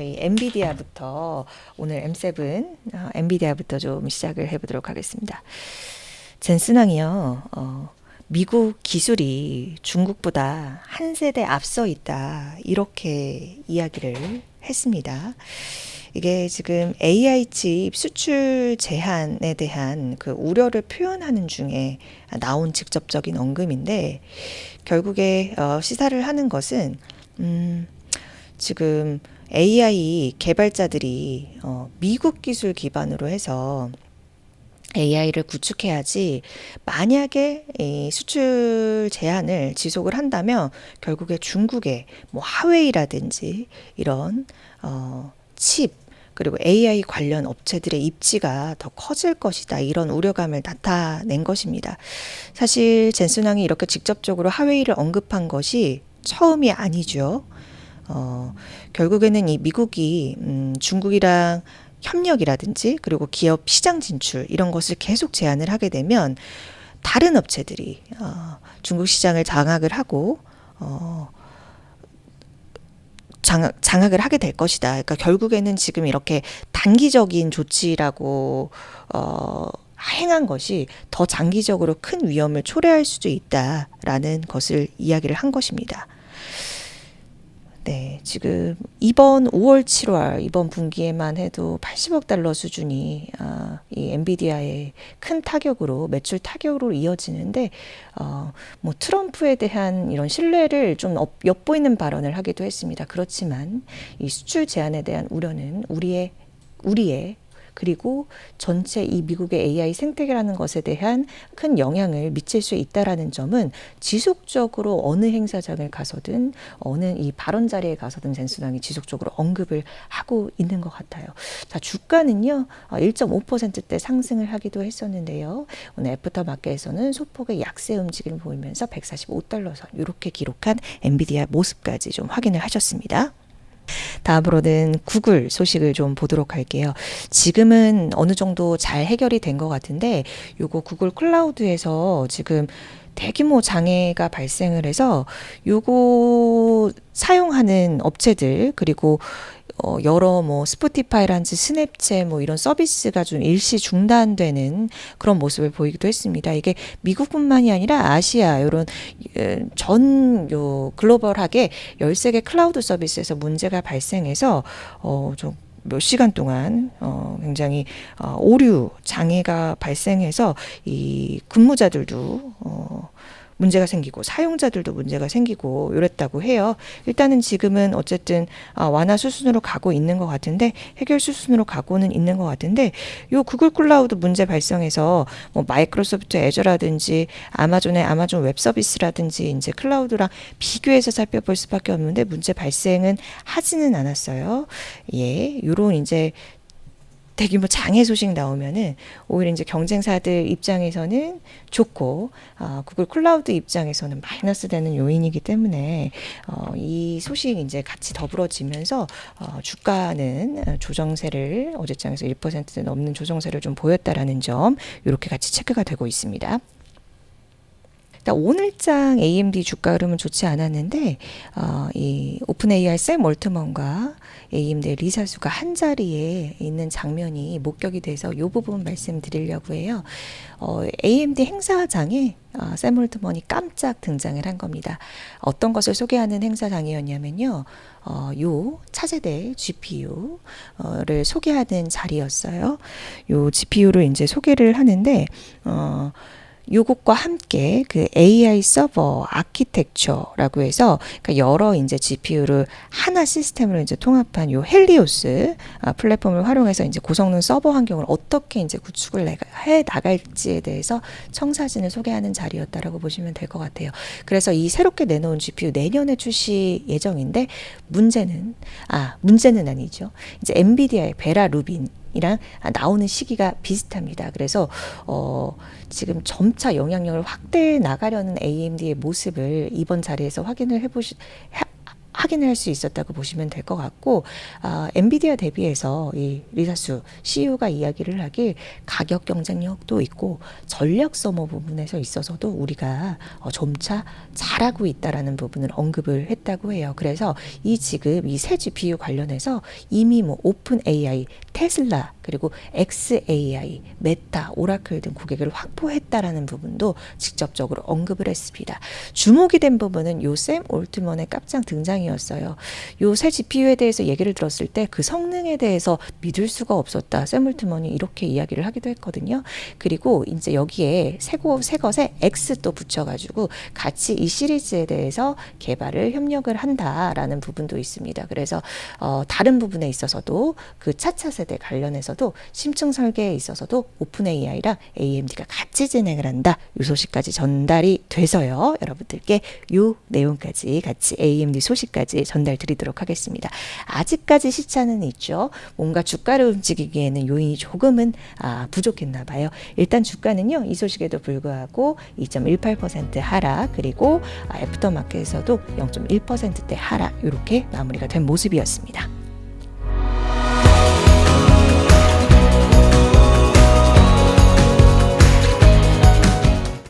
저희 엔비디아부터 오늘 M7 어, 엔비디아부터 좀 시작을 해보도록 하겠습니다. 젠슨왕이요. 어, 미국 기술이 중국보다 한 세대 앞서 있다 이렇게 이야기를 했습니다. 이게 지금 AI 칩 수출 제한에 대한 그 우려를 표현하는 중에 나온 직접적인 언급인데 결국에 어, 시사를 하는 것은 음, 지금 AI 개발자들이 어, 미국 기술 기반으로 해서 AI를 구축해야지 만약에 이 수출 제한을 지속을 한다면 결국에 중국의 뭐 하웨이라든지 이런 어, 칩 그리고 AI 관련 업체들의 입지가 더 커질 것이다. 이런 우려감을 나타낸 것입니다. 사실 젠슨왕이 이렇게 직접적으로 하웨이를 언급한 것이 처음이 아니죠. 어, 결국에는 이 미국이 음, 중국이랑 협력이라든지 그리고 기업 시장 진출 이런 것을 계속 제한을 하게 되면 다른 업체들이 어, 중국 시장을 장악을 하고 어, 장악, 장악을 하게 될 것이다. 그러니까 결국에는 지금 이렇게 단기적인 조치라고 어, 행한 것이 더 장기적으로 큰 위험을 초래할 수도 있다라는 것을 이야기를 한 것입니다. 네, 지금 이번 5월, 7월 이번 분기에만 해도 80억 달러 수준이 아, 이 엔비디아의 큰 타격으로 매출 타격으로 이어지는데 어, 뭐 트럼프에 대한 이런 신뢰를 좀 업- 엿보이는 발언을 하기도 했습니다. 그렇지만 이 수출 제한에 대한 우려는 우리의 우리의 그리고 전체 이 미국의 AI 생태계라는 것에 대한 큰 영향을 미칠 수 있다라는 점은 지속적으로 어느 행사장을 가서든 어느 이 발언 자리에 가서든 젠수당이 지속적으로 언급을 하고 있는 것 같아요. 자 주가는요 1.5%대 상승을 하기도 했었는데요. 오늘 애프터 마켓에서는 소폭의 약세 움직임을 보이면서 145달러 선 이렇게 기록한 엔비디아 모습까지 좀 확인을 하셨습니다. 다음으로는 구글 소식을 좀 보도록 할게요. 지금은 어느 정도 잘 해결이 된 것 같은데 요거 구글 클라우드에서 지금 대규모 장애가 발생을 해서 요거 사용하는 업체들 그리고 어, 여러 뭐 스포티파이란지 스냅챗 뭐 이런 서비스가 좀 일시 중단되는 그런 모습을 보이기도 했습니다. 이게 미국뿐만이 아니라 아시아 이런 전 요 글로벌하게 13개 클라우드 서비스에서 문제가 발생해서 어, 좀 몇 시간 동안 어, 굉장히 어, 오류 장애가 발생해서 이 근무자들도 어, 문제가 생기고 사용자들도 문제가 생기고 이랬다고 해요. 일단은 지금은 어쨌든 아, 완화 수순으로 가고 있는 것 같은데 해결 수순으로 가고는 있는 것 같은데 요 구글 클라우드 문제 발생해서 뭐 마이크로소프트 애저라든지 아마존의 아마존 웹 서비스라든지 이제 클라우드랑 비교해서 살펴볼 수밖에 없는데 문제 발생은 하지는 않았어요. 예, 요런 이제 대규모 장애 소식 나오면은 오히려 이제 경쟁사들 입장에서는 좋고 어, 구글 클라우드 입장에서는 마이너스 되는 요인이기 때문에 어, 이 소식 이제 같이 더불어지면서 어, 주가는 어, 조정세를 어제장에서 1% 넘는 조정세를 좀 보였다라는 점 이렇게 같이 체크가 되고 있습니다. 일단 오늘장 AMD 주가 흐름은 좋지 않았는데 어, 이 오픈 AI 샘 월트먼과 AMD 리사수가 한 자리에 있는 장면이 목격이 돼서 이 부분 말씀드리려고 해요. 어, AMD 행사장에 어, 샘 월트먼이 깜짝 등장을 한 겁니다. 어떤 것을 소개하는 행사장이었냐면요. 어, 요 차세대 GPU를 소개하는 자리였어요. 요 GPU를 이제 소개를 하는데 어, 요것과 함께 그 AI 서버 아키텍처라고 해서 그러니까 여러 이제 GPU를 하나 시스템으로 이제 통합한 요 헬리오스 아, 플랫폼을 활용해서 이제 고성능 서버 환경을 어떻게 이제 구축을 내- 해 나갈지에 대해서 청사진을 소개하는 자리였다라고 보시면 될 것 같아요. 그래서 이 새롭게 내놓은 GPU 내년에 출시 예정인데 문제는 아 문제는 아니죠. 이제 엔비디아의 베라 루빈 이랑 나오는 시기가 비슷합니다. 그래서 어, 지금 점차 영향력을 확대해 나가려는 AMD의 모습을 이번 자리에서 확인을 해보시 하- 확인할 수 있었다고 보시면 될 것 같고 아, 엔비디아 대비해서 이 리사수 CEO가 이야기를 하길 가격 경쟁력도 있고 전략 서머 부분에서 있어서도 우리가 어, 점차 잘하고 있다라는 부분을 언급을 했다고 해요. 그래서 이 지금 이 새 GPU 관련해서 이미 뭐 오픈 AI, 테슬라 그리고 XAI, 메타, 오라클 등 고객을 확보했다라는 부분도 직접적으로 언급을 했습니다. 주목이 된 부분은 요샘 올트먼의 깜짝 등장이었어요. 요 새 GPU에 대해서 얘기를 들었을 때 그 성능에 대해서 믿을 수가 없었다. 샘 올트먼이 이렇게 이야기를 하기도 했거든요. 그리고 이제 여기에 새고 새 것에 X 또 붙여가지고 같이 이 시리즈에 대해서 개발을 협력을 한다라는 부분도 있습니다. 그래서 어, 다른 부분에 있어서도 그 차차 세대 관련해서도 심층 설계에 있어서도 오픈 AI랑 AMD가 같이 진행을 한다. 이 소식까지 전달이 돼서요. 여러분들께 요 내용까지 같이 AMD 소식까지 전달 드리도록 하겠습니다. 아직까지 시차는 있죠. 뭔가 주가를 움직이기에는 요인이 조금은 아, 부족했나 봐요. 일단 주가는요. 이 소식에도 불구하고 2.18% 하락 그리고 아, 애프터마켓에서도 0.1%대 하락 이렇게 마무리가 된 모습이었습니다.